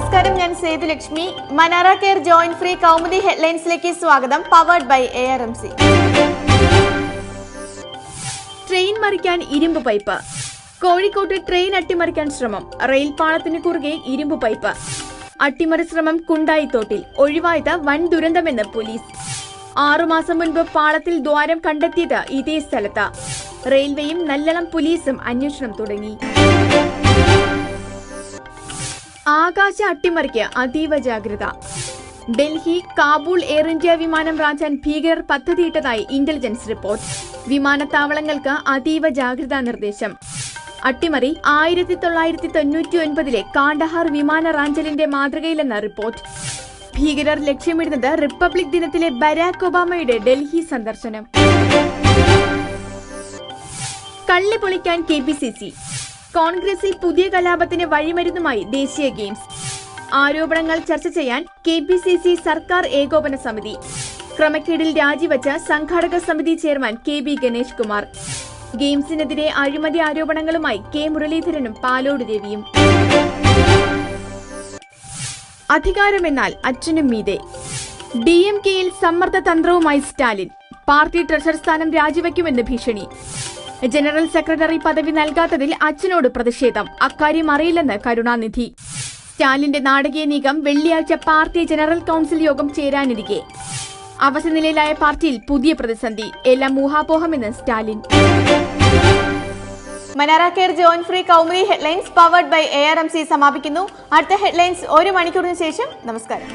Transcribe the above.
നമസ്കാരം ഞാൻ Sethulakshmi Manara care joint free Kaumudi ഹെഡ്ലൈൻസിലേക്ക് സ്വാഗതം powered by A R M C train മറിക്കാൻ ഇരുമ്പ് pipe. കോഴിക്കോട്ട് ട്രെയിൻ അട്ടിമറിക്കാൻ ശ്രമം റെയിൽ പാളത്തിന് കുറുകെ ഇരുമ്പ് പൈപ്പ്. അട്ടിമറി ശ്രമം കുണ്ടായിത്തോട്ടിൽ ഒഴിവായത് വൻ ദുരന്തമെന്ന് പോലീസ്. ആറുമാസം മുൻപ് പാളത്തിൽ ദ്വാരം കണ്ടെത്തിയത് ഇതേ സ്ഥലത്ത്. റെയിൽവേയും നല്ലളം പോലീസും അന്വേഷണം തുടങ്ങി. ആകാശ അട്ടിമറിക്ക് അതീവ ജാഗ്രത. ഡൽഹി കാബൂൾ എയർ ഇന്ത്യ വിമാനം റാഞ്ചാൻ ഭീകരർ പദ്ധതിയിട്ടതായി ഇന്റലിജൻസ് റിപ്പോർട്ട്. വിമാനത്താവളങ്ങൾക്ക് അതീവ ജാഗ്രതാ നിർദ്ദേശം. അട്ടിമറി ആയിരത്തി തൊള്ളായിരത്തി തൊണ്ണൂറ്റി ഒൻപതിലെ കാണ്ടഹാർ വിമാന റാഞ്ചലിന്റെ മാതൃകയിലെന്ന റിപ്പോർട്ട്. ഭീകരർ ലക്ഷ്യമിടുന്നത് റിപ്പബ്ലിക് ദിനത്തിലെ ബരാക് ഒബാമയുടെ ഡൽഹി സന്ദർശനം. കള്ളി പൊളിക്കാൻ കെ പി സി സി. കോൺഗ്രസിൽ പുതിയ കലാപത്തിന് വഴിമരുന്നുമായി ദേശീയ ഗെയിംസ്. ആരോപണങ്ങൾ ചർച്ച ചെയ്യാൻ കെ പി സി സി സർക്കാർ ഏകോപന സമിതി. ക്രമക്കേടിൽ രാജിവച്ച സംഘാടക സമിതി chairman K B Ganesh Kumar. ഗെയിംസിനെതിരെ അഴിമതി ആരോപണങ്ങളുമായി കെ മുരളീധരനും പാലോട് ദേവിയും. അധികാരമെന്നാൽ അച്ഛനും മീതെ. ഡി എം കെയിൽ സമ്മർദ്ദ തന്ത്രവുമായി സ്റ്റാലിൻ. പാർട്ടി ട്രഷർ സ്ഥാനം രാജിവെക്കുമെന്ന് ഭീഷണി. ജനറൽ സെക്രട്ടറി പദവി നൽകാത്തതിൽ അച്ഛനോട് പ്രതിഷേധം. അക്കാര്യം അറിയില്ലെന്ന് കരുണാനിധി. സ്റ്റാലിന്റെ നാടകീയ നീക്കം വെള്ളിയാഴ്ച പാർട്ടി ജനറൽ കൌൺസിൽ യോഗം ചേരാനിരിക്കെ. അവശനിലയിലായ പാർട്ടിയിൽ പുതിയ പ്രതിസന്ധി. എല്ലാം ഊഹാപോഹമെന്ന് Stalin. Manara care joint free Kaumudi headlines powered by A R M C സമാപിക്കുന്നു. അടുത്ത ഹെഡ്ലൈൻസ് ഒരു മണിക്കൂറിന് ശേഷം. നമസ്കാരം.